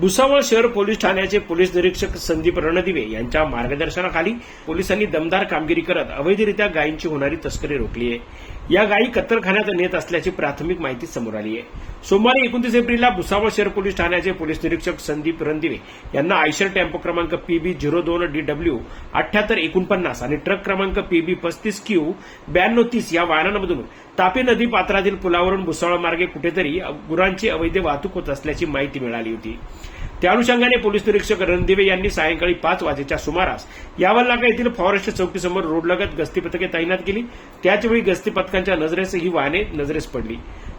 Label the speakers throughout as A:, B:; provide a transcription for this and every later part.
A: भुसावळ शहर पोलीस ठाण्याचे पोलीस निरीक्षक संदीप रणदिवे यांच्या मार्गदर्शनाखाली पोलिसांनी दमदार कामगिरी करत अवैधरित्या गायींची होणारी तस्करी रोखली आहे. या गायी कत्तरखान्यात नेत असल्याची प्राथमिक माहिती समोर आली आहे. सोमवारी एकोणतीस एप्रिलला भुसावळ शहर पोलीस ठाण्याचे पोलीस निरीक्षक संदीप रणदिवे यांना आयशर टेम्पो क्रमांक पीबी झिरो दोन डी डब्ल्यू अठ्याहत्तर एकोणपन्नास आणि ट्रक क्रमांक पीबी पस्तीस क्यू ब्याण्णव तीस या वाहनांमधून तापी नदी पात्रातील पुलावरून भुसावळ मार्गे कुठेतरी गुरांची अवैध वाहतूक होत असल्याची माहिती मिळाली होती. त्या अनुषंगाने पोलीस निरीक्षक रणदिवे यांनी सायंकाळी पाच वाजेच्या सुमारास यावलनाका येथील फॉरेस्ट चौकीसमोर रोडलगत गस्ती पथके तैनात केली. त्याचवेळी गस्ती पथकांच्या नजरेस ही वाहने नजरेस पडली.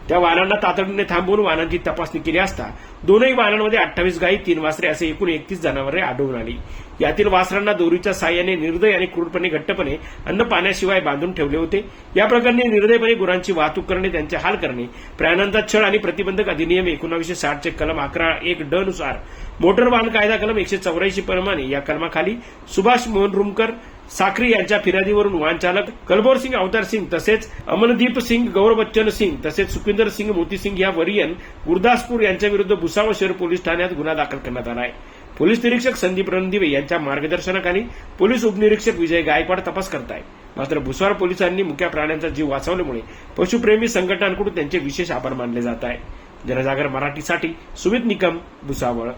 A: त्या वाहनांना तातडीने थांबवून वाहनांची तपासणी केली असता दोनही वाहनांमध्ये अठ्ठावीस गायी तीन वासरे असे एकूण एकतीस जनावरे आढळून आली. यातील वासरांना दोरीच्या साह्याने निर्दय आणि क्रूरपणे घट्टपणे अन्न पाण्याशिवाय बांधून ठेवले होते. या प्रकरणी निर्दयपणे गुरांची वाहतूक करणे त्यांचे हाल करणे प्राण्यांचा छळ आणि प्रतिबंधक अधिनियम एकोणाशे साठचे कलम अकरा एक ड नुसार. मोटर वाहन कायदा कलम एकशे चौऱ्याऐंशी प्रमाणे या कलमाखाली सुभाष मोहन रुमकर साखरी यांच्या फिर्यादीवरून वाहन चालक कलबोर सिंग अवतार सिंग तसेच अमनदीप सिंग गौरबच्चन सिंग तसेच सुखविंदर सिंग मोती सिंग या वरियन गुरदासपूर यांच्या विरुद्ध भुसावळ शहर पोलीस ठाण्यात गुन्हा दाखल करण्यात आला आहे. पोलीस निरीक्षक संदीप रणदिवे यांच्या मार्गदर्शनाखाली पोलीस उपनिरीक्षक विजय गायकवाड तपास करताय. मात्र भुसावळ पोलिसांनी मुख्या प्राण्यांचा जीव वाचवल्यामुळे पशुप्रेमी संघटनांकडून त्यांचे विशेष आभार मानले जात आहे जनजागर मराठीसाठी सुमित निकम भुसावळ.